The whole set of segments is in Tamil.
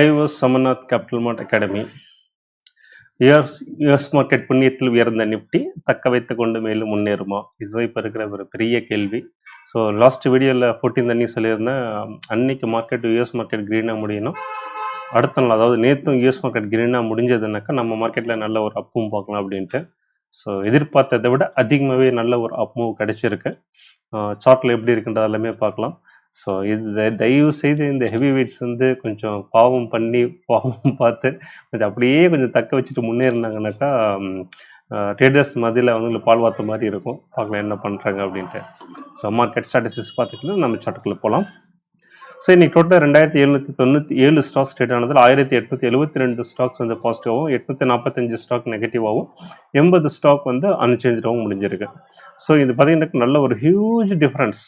ஐவர்ஸ் சமர்நாத் Capital Mart Academy. US US market புண்ணியத்தில் உயர்ந்த நிப்டி தக்க வைத்து கொண்டு மேலும் முன்னேறுமா? இதுதான் இப்போ இருக்கிற ஒரு பெரிய கேள்வி. ஸோ லாஸ்ட் வீடியோவில் ஃபோர்டீன் தண்ணி சொல்லியிருந்தேன் அன்னைக்கு மார்க்கெட் யுஎஸ் மார்க்கெட் க்ரீனாக முடியணும். அடுத்த நாள் அதாவது நேற்றும் யுஎஸ் மார்க்கெட் க்ரீனாக முடிஞ்சதுனாக்கா நம்ம மார்க்கெட்டில் நல்ல ஒரு அப்பும் பார்க்கலாம் அப்படின்ட்டு. ஸோ எதிர்பார்த்ததை விட அதிகமாகவே நல்ல ஒரு அப் மூவ் கிடைச்சிருக்கு. சார்ட்டில் எப்படி இருக்குன்றது எல்லாமே பார்க்கலாம். ஸோ இது த- தயவு செய்து இந்த ஹெவி வெயிட்ஸ் வந்து கொஞ்சம் பாவம் பண்ணி பாவம் பார்த்து கொஞ்சம் அப்படியே கொஞ்சம் தக்க வச்சுட்டு முன்னேறினாங்கனாக்கா ட்ரேடர்ஸ் மதியில் அவங்களுக்கு பால் வாத்த மாதிரி இருக்கும். பார்க்கலாம் என்ன பண்ணுறாங்க அப்படின்ட்டு. ஸோ மார்க்கெட் ஸ்ட்ராட்டஜிஸ் பார்த்துக்கலாம். நம்ம சார்ட்டுக்குள்ளே போகலாம் ஸோ இன்றைக்கி டோட்டல் ரெண்டாயிரத்தி எழுநூற்றி தொண்ணூற்றி ஏழு ஸ்டாக்ஸ் ட்ரேட் ஆனதில் ஆயிரத்தி எட்நூற்றி எழுபத்தி ரெண்டு ஸ்டாக்ஸ் வந்து பாசிட்டிவாகவும் எட்நூற்றி நாற்பத்தஞ்சு ஸ்டாக் நெகட்டிவாகவும் எண்பது ஸ்டாக் வந்து அன்சேஞ்சாகவும் முடிஞ்சிருக்கு. ஸோ இது பார்த்தீங்கன்னா நல்ல ஒரு ஹியூஜ் டிஃப்ரென்ஸ்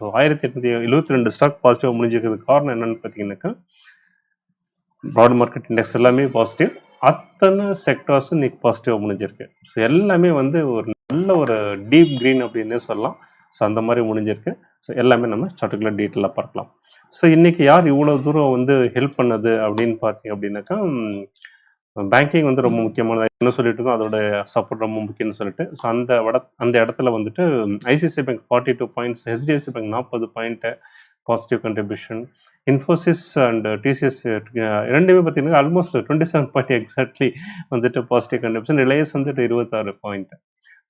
ஸோ ஆயிரத்தி எட்நூற்றி எழுபத்தி ரெண்டு ஸ்டாக் பாசிட்டிவாக முடிஞ்சிருக்கிறதுக்கு காரணம் என்னன்னு பார்த்தீங்கன்னாக்கா ப்ராட் மார்க்கெட் இண்டெக்ஸ் எல்லாமே பாசிட்டிவ் அத்தனை செக்டார்ஸும் இன்னைக்கு பாசிட்டிவாக முடிஞ்சிருக்கு. ஸோ எல்லாமே வந்து ஒரு நல்ல ஒரு டீப் க்ரீன் அப்படின்னே சொல்லலாம். ஸோ அந்த மாதிரி முடிஞ்சிருக்கு. ஸோ எல்லாமே நம்ம சார்ட்டுக்குள்ள டீட்டெயிலாக பார்க்கலாம். ஸோ இன்னைக்கு யார் இவ்வளோ தூரம் வந்து ஹெல்ப் பண்ணது அப்படின்னு பார்த்தீங்க அப்படின்னாக்கா பேங்கிங் வந்து ரொம்ப முக்கியமானது என்ன சொல்லிட்டு இருக்கோம் அதோட சப்போர்ட் ரொம்ப முக்கியம்னு சொல்லிட்டு. ஸோ அந்த வட அந்த இடத்துல வந்துட்டு ICICI bank forty two points HDFC bank நாற்பது point positive contribution Infosys and TCS ரெண்டுமே பார்த்தீங்கன்னா almost twenty seven point exactly வந்துட்டு பாசிட்டிவ் கண்ட்ரிபியூஷன் ரிலையன்ஸ் வந்துட்டு இருபத்தாறு பாயிண்ட்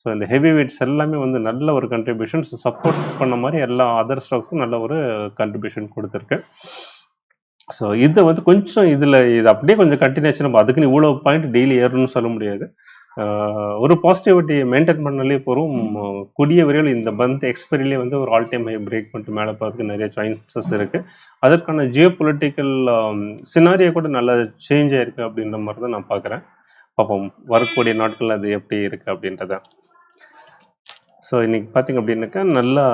ஸோ இந்த ஹெவி வெயிட்ஸ் எல்லாமே வந்து நல்ல ஒரு கண்ட்ரிபியூஷன் சப்போர்ட் பண்ண மாதிரி எல்லா அதர் ஸ்டாக்ஸும் நல்ல ஒரு கண்ட்ரிபியூஷன் கொடுத்துருக்கு. ஸோ இதை வந்து கொஞ்சம் இதில் இது அப்படியே கொஞ்சம் கண்டினியூஷன் நம்ம அதுக்குன்னு இவ்வளோ பாயிண்ட் டெய்லி ஏறணும்னு சொல்ல முடியாது. ஒரு பாசிட்டிவிட்டி மெயின்டைன் பண்ணாலே போகிறோம் கூடிய விரைவில் இந்த மந்த் எக்ஸ்பைரிலே வந்து ஒரு ஆல் டைம் ஹை பிரேக் பண்ணிட்டு மேலே போகிறதுக்கு நிறைய சான்சஸ் இருக்குது அதற்கான ஜியோ பொலிட்டிக்கல் சினாரியோ கூட நல்லா சேஞ்ச் ஆயிருக்கு அப்படின்ற மாதிரி தான் நான் பார்க்குறேன். பார்ப்போம். வரக்கூடிய நாட்கள் அது எப்படி இருக்குது அப்படின்றத. ஸோ இன்னைக்கு பார்த்தீங்க அப்படின்னாக்கா நல்லா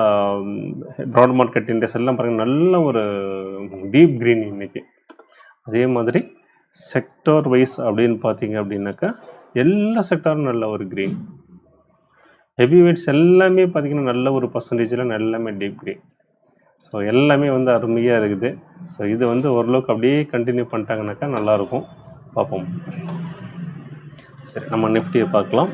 ப்ராட் மார்க்கெட் இண்டெக்ஸ் எல்லாம் பாருங்க நல்ல ஒரு டீப் க்ரீன் இன்னைக்கு. அதே மாதிரி செக்டார் வைஸ் அப்படின்னு பார்த்தீங்க அப்படின்னாக்கா எல்லா செக்டாரும் நல்ல ஒரு க்ரீன் ஹெவி வெயிட்ஸ் எல்லாமே பார்த்தீங்கன்னா நல்ல ஒரு பர்சன்டேஜில் எல்லாமே டீப் க்ரீன் ஸோ எல்லாமே வந்து அருமையாக இருக்குது. ஸோ இது வந்து ஓரளவுக்கு அப்படியே கண்டினியூ பண்ணிட்டாங்கனாக்கா நல்லாயிருக்கும் பார்ப்போம். சரி நம்ம நிஃப்டியை பார்க்கலாம்.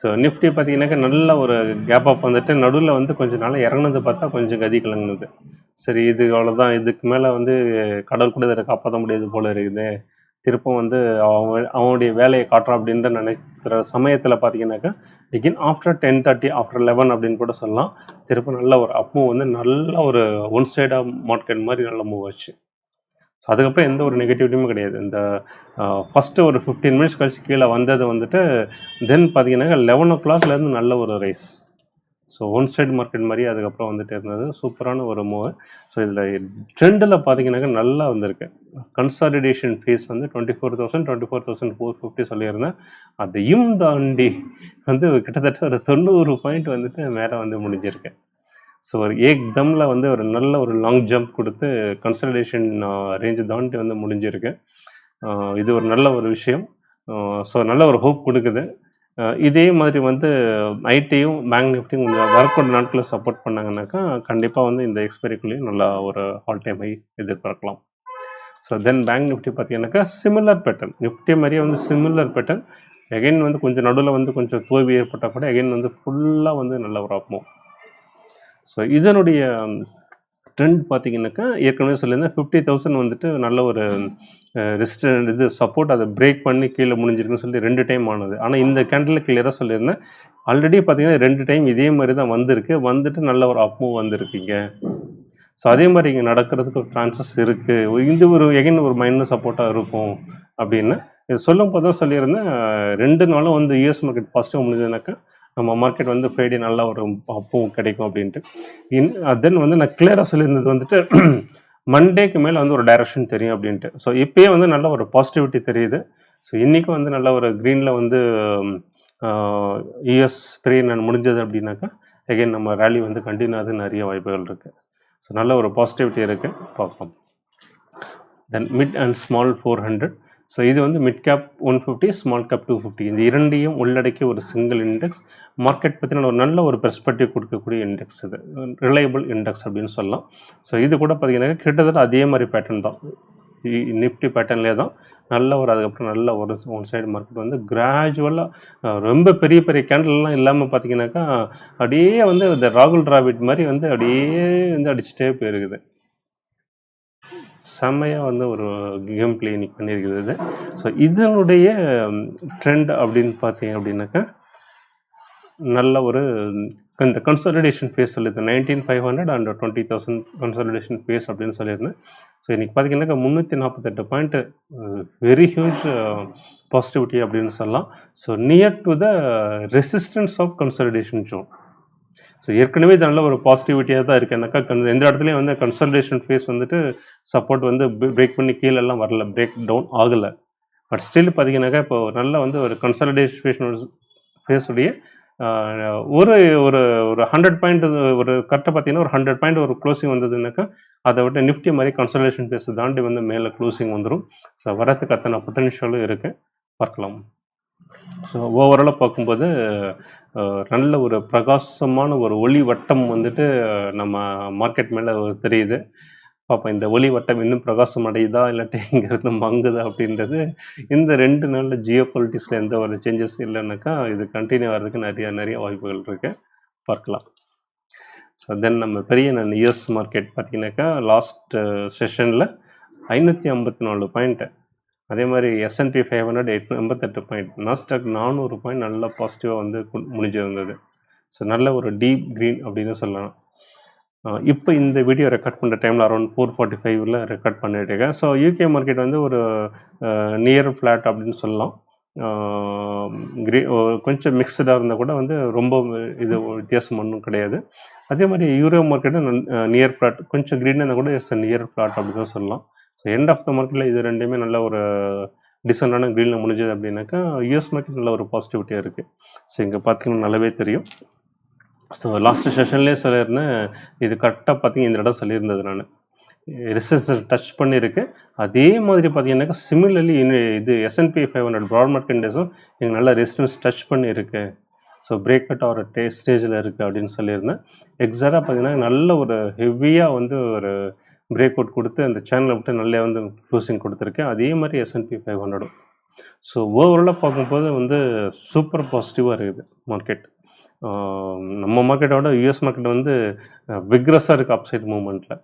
ஸோ நிஃப்டி பார்த்தீங்கன்னாக்கா நல்ல ஒரு கேப் அப் வந்துட்டு நடுவில் வந்து கொஞ்ச நாள் இறங்குனது பார்த்தா கொஞ்சம் கதி கலங்குனது. சரி இது அவ்வளோதான் இதுக்கு மேலே வந்து கடவுள் கூட இதை காப்பாற்ற முடியாது போல இருக்குது. திருப்பம் வந்து அவன் அவனுடைய வேலையை காட்டுறான் அப்படின்ற நினைக்கிற சமயத்தில் பார்த்தீங்கன்னாக்கா again after ten thirty after eleven அப்படின்னு கூட சொல்லலாம். திருப்ப நல்ல ஒரு அப் மூவ் வந்து நல்ல ஒரு ஒன் சைடாக மார்க்கெட் மாதிரி நல்ல மூவ் ஆச்சு. ஸோ அதுக்கப்புறம் எந்த ஒரு நெகட்டிவிட்டியுமே கிடையாது. இந்த ஃபஸ்ட்டு ஒரு ஃபிஃப்டீன் மினிட்ஸ் கழிச்சு கீழே வந்தது வந்துட்டு தென் பார்த்தீங்கன்னாக்கா லெவன் ஓ கிளாக்லேருந்து நல்ல ஒரு rise so one side market மாதிரி அதுக்கப்புறம் வந்துட்டு இருந்தது. சூப்பரான ஒரு மூவ் ஸோ இதில் ட்ரெண்டில் பார்த்தீங்கன்னாக்கா நல்லா வந்திருக்கு. கன்சாலிடேஷன் ஃபீஸ் வந்து twenty four thousand twenty four thousand four fifty சொல்லியிருந்தேன். அதையும் தாண்டி வந்து கிட்டத்தட்ட ஒரு தொண்ணூறு பாயிண்ட் வந்துட்டு மேலே வந்து முடிஞ்சிருக்கு. ஸோ ஒரு ஏக் தம்மில் வந்து ஒரு நல்ல ஒரு லாங் ஜம்ப் கொடுத்து கன்சல்டேஷன் ரேஞ்சு uh, தாண்டி வந்து முடிஞ்சிருக்கு. Uh, இது ஒரு நல்ல ஒரு விஷயம். Uh, ஸோ நல்ல ஒரு ஹோப் கொடுக்குது. இதே மாதிரி வந்து ஐடியும் பேங்க் நிஃப்டியும் கொஞ்சம் வரக்கூடிய நாட்களில் சப்போர்ட் பண்ணாங்கன்னாக்கா கண்டிப்பாக வந்து இந்த எக்ஸ்பைரிக்குள்ளேயும் நல்லா ஒரு ஆல் டைம் ஹை எதிர்பார்க்கலாம். ஸோ தென் பேங்க் நிஃப்டி பார்த்தீங்கன்னாக்கா சிமிலர் பேட்டர்ன் நிஃப்டி மாதிரியே வந்து சிமிலர் பேட்டர்ன் எகைன் வந்து கொஞ்சம் நடுவில் வந்து கொஞ்சம் தோல்வி ஏற்பட்டால் கூட எகைன் வந்து ஃபுல்லாக வந்து நல்ல ஒரு ஆகும் ஸோ இதனுடைய ட்ரெண்ட் பார்த்தீங்கன்னாக்கா ஏற்கனவே சொல்லியிருந்தேன் ஃபிஃப்டி தௌசண்ட் வந்துட்டு நல்ல ஒரு ரெஸ்ட் இது சப்போர்ட் அதை பிரேக் பண்ணி கீழே முடிஞ்சிருக்குன்னு சொல்லி ரெண்டு டைம் ஆனது. ஆனால் இந்த கேண்டில் கிளியராக சொல்லியிருந்தேன். ஆல்ரெடி பார்த்தீங்கன்னா ரெண்டு டைம் இதே மாதிரி தான் வந்திருக்கு. வந்துட்டு நல்ல ஒரு அப்மூவ் வந்திருக்கீங்க. ஸோ அதே மாதிரி இங்கே நடக்கிறதுக்கு ஒரு சான்சஸ் இருக்குது இந்த ஒரு எகைன் ஒரு மைண்ட் சப்போர்ட்டாக இருக்கும் அப்படின்னு. இது சொல்லும் போது தான் சொல்லியிருந்தேன் ரெண்டு நாளும் வந்து யூஎஸ் மார்க்கெட் பாசிட்டிவ் முடிஞ்சதுனாக்கா நம்ம மார்க்கெட் வந்து ஃப்ரைடே நல்லா ஒரு அப்பவும் கிடைக்கும் அப்படின்ட்டு. இன் தென் வந்து நான் கிளியராக சொல்லியிருந்தது வந்துட்டு மண்டேக்கு மேலே வந்து ஒரு டைரக்ஷன் தெரியும் அப்படின்ட்டு. ஸோ இப்போயே வந்து நல்ல ஒரு பாசிட்டிவிட்டி தெரியுது. ஸோ இன்றைக்கும் வந்து நல்ல ஒரு க்ரீனில் வந்து யூஎஸ் த்ரீ நான் முடிஞ்சது அப்படின்னாக்கா எகைன் நம்ம ரேலி வந்து கண்டினியூ ஆகுது நிறைய வாய்ப்புகள் இருக்குது ஸோ நல்ல ஒரு பாசிட்டிவிட்டி இருக்குது பார்ப்போம். Then mid and small four hundred so இது வந்து mid cap one fifty small cap two fifty இந்த இரண்டையும் உள்ளடக்கிய ஒரு சிங்கிள் இண்டெக்ஸ் மார்க்கெட் பற்றின ஒரு நல்ல ஒரு பெர்ஸ்பெக்டிவ் கொடுக்கக்கூடிய இண்டெக்ஸ் இது. ரிலையபிள் இண்டெக்ஸ் அப்படின்னு சொல்லலாம். ஸோ இது கூட பார்த்திங்கன்னா கிட்டத்தட்ட அதே மாதிரி பேட்டர்ன் தான். நிஃப்டி பேட்டர்ன்லேயே தான். நல்ல ஒரு அதுக்கப்புறம் நல்ல ஒரு ஒன் சைடு மார்க்கெட் வந்து கிராஜுவலாக ரொம்ப பெரிய பெரிய கேண்டல்லாம் இல்லாமல் பார்த்தீங்கன்னாக்கா அப்படியே வந்து இந்த ராகுல் டிராவிட் மாதிரி வந்து அப்படியே வந்து அடிச்சுட்டே போயிருக்குது. செம்மையாக வந்து ஒரு கேம் பிளே இன்னைக்கு பண்ணியிருக்கிறது. ஸோ இதனுடைய ட்ரெண்ட் அப்படின்னு பார்த்தீங்க அப்படின்னாக்கா நல்ல ஒரு இந்த கன்சாலிடேஷன் ஃபேஸ் சொல்லியிருந்தேன். Nineteen five hundred and twenty thousand consolidation phase அப்படின்னு சொல்லியிருந்தேன். ஸோ இன்றைக்கி பார்த்தீங்கன்னாக்கா முந்நூற்றி நாற்பத்தெட்டு பாயிண்ட்டு வெரி ஹியூஜ் பாசிட்டிவிட்டி அப்படின்னு சொல்லலாம். So near to the resistance of consolidation zone so ஏற்கனவே இது நல்ல ஒரு பாசிட்டிவிட்டியாக தான் இருக்குது எனக்கா கன் எந்த இடத்துலையும் வந்து கன்சல்டேஷன் ஃபேஸ் வந்துட்டு சப்போர்ட் வந்து பிரேக் பண்ணி கீழெல்லாம் வரல. பிரேக் டவுன் ஆகலை. பட் ஸ்டில் பார்த்தீங்கன்னாக்கா இப்போ நல்ல வந்து ஒரு கன்சல்டேஷன் ஃபேஸுடைய ஒரு ஒரு ஒரு ஹண்ட்ரட் பாயிண்ட் ஒரு கரெக்டாக பார்த்தீங்கன்னா ஒரு ஹண்ட்ரட் பாயிண்ட் ஒரு க்ளோசிங் வந்ததுனாக்கா அதை விட்டு நிஃப்டி மாதிரி கன்சல்டேஷன் ஃபேஸை தாண்டி வந்து மேலே க்ளோசிங் வந்துடும் ஸோ வரத்துக்கு அத்தனை பொட்டன்ஷியலும் இருக்குது பார்க்கலாம். ஸோ ஓவராலாக பார்க்கும்போது நல்ல ஒரு பிரகாசமான ஒரு ஒளி வட்டம் வந்துட்டு நம்ம மார்க்கெட் மேலே தெரியுது. பார்ப்போம் இந்த ஒளி வட்டம் இன்னும் பிரகாசம் அடையுதா இல்லாட்டி இங்கிருந்து மங்குதா அப்படின்றது இந்த ரெண்டு நாளில் ஜியோ பொலிட்டிக்ஸில் எந்த ஒரு சேஞ்சஸ் இல்லைன்னாக்கா இது கண்டினியூ ஆகிறதுக்கு நிறைய நிறைய வாய்ப்புகள் இருக்குது பார்க்கலாம். ஸோ தென் நம்ம பெரிய நான் யூஎஸ் மார்க்கெட் பார்த்தீங்கன்னாக்கா லாஸ்ட் செஷனில் ஐநூற்றி ஐம்பத்தி நாலு பாயிண்ட்டு அதே மாதிரி எஸ்என்பி ஃபைவ் ஹண்ட்ரட் எட் எண்பத்தெட்டு பாயிண்ட் நாஸ்டாக் நானூறு பாயிண்ட் நல்லா பாசிட்டிவாக வந்து கு- முடிஞ்சிருந்தது. ஸோ நல்ல ஒரு டீப் க்ரீன் அப்படின்னு சொல்லலாம். இப்போ இந்த வீடியோ ரெக்கார்ட் பண்ணுற டைமில் அரௌண்ட் ஃபோர் ஃபார்ட்டி ஃபைவ்ல ரெக்கார்ட் பண்ணிட்டு இருக்கேன். ஸோ யூகே மார்க்கெட் வந்து ஒரு நியர் ஃப்ளாட் அப்படின்னு சொல்லலாம். கிரீ கொஞ்சம் மிக்சடாக இருந்தால் கூட வந்து ரொம்ப இது வித்தியாசம் ஒன்றும் கிடையாது. அதே மாதிரி யூரோ மார்க்கெட்டும் நியர் ஃப்ளாட் கொஞ்சம் க்ரீனாக இருந்தால் கூட எஸ் நியர் ஃப்ளாட் அப்படின்னு தான் சொல்லலாம். ஸோ எண்ட் ஆஃப் த மார்க்கெட்டில் இது ரெண்டுமே நல்ல ஒரு டிசெண்டான க்ரீனில் முடிஞ்சது அப்படின்னாக்கா யூஎஸ் மார்க்கெட் நல்ல ஒரு பாசிட்டிவிட்டியாக இருக்குது ஸோ இங்கே பார்த்தீங்கன்னா நல்லாவே தெரியும். ஸோ லாஸ்ட் செஷன்லேயே சொல்லியிருந்தேன் இது கரெக்டாக பார்த்தீங்கன்னா இந்த இடம் சொல்லியிருந்தது நான். ரிசர்ச் டச் பண்ணியிருக்கு. அதே மாதிரி பார்த்தீங்கன்னாக்கா சிமிலர்லி இது S N P five hundred broad market இண்டெக்ஸும் எங்கள் நல்ல ரெசிஸ்டன்ஸ் டச் பண்ணியிருக்கு. ஸோ பிரேக் அவுட் ஆகிற டே ஸ்டேஜில் இருக்குது அப்படின்னு சொல்லியிருந்தேன். எக்ஸாக்டாக பார்த்தீங்கன்னா நல்ல ஒரு ஹெவியாக வந்து ஒரு பிரேக் அவுட் கொடுத்து அந்த சேனலை விட்டு நல்லா வந்து க்ளோசிங் கொடுத்துருக்கேன் அதே மாதிரி எஸ்என்பி ஃபைவ் ஹண்ட்ரடும் ஸோ ஓவராலாக பார்க்கும்போது வந்து சூப்பர் பாசிட்டிவாக இருக்குது மார்க்கெட் நம்ம மார்க்கெட்டோட யூஎஸ் மார்க்கெட் வந்து விக்ரஸாக இருக்குது அப்சைட் மூமெண்ட்டில்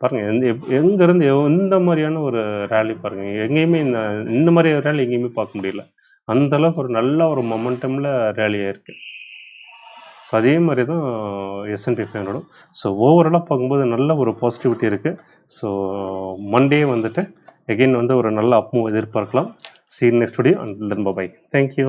பாருங்கள் எந்த எப்- எங்கேருந்து எந்த மாதிரியான ஒரு ரேலி பாருங்கள் எங்கேயுமே இந்த இந்த மாதிரி ரேலி எங்கேயுமே பார்க்க முடியல. அந்த அளவுக்கு ஒரு நல்ல ஒரு மொமெண்டமில் ரேலியாக இருக்குது ஸோ அதே மாதிரி தான் எஸ்என்பி ஃபைனோடும் ஸோ ஓவராலாக பார்க்கும்போது நல்ல ஒரு பாசிட்டிவிட்டி இருக்குது ஸோ மண்டே வந்துட்டு எகெயின் வந்து ஒரு நல்ல அப்மூவ் எதிர்பார்க்கலாம். See in next video and then bye thank you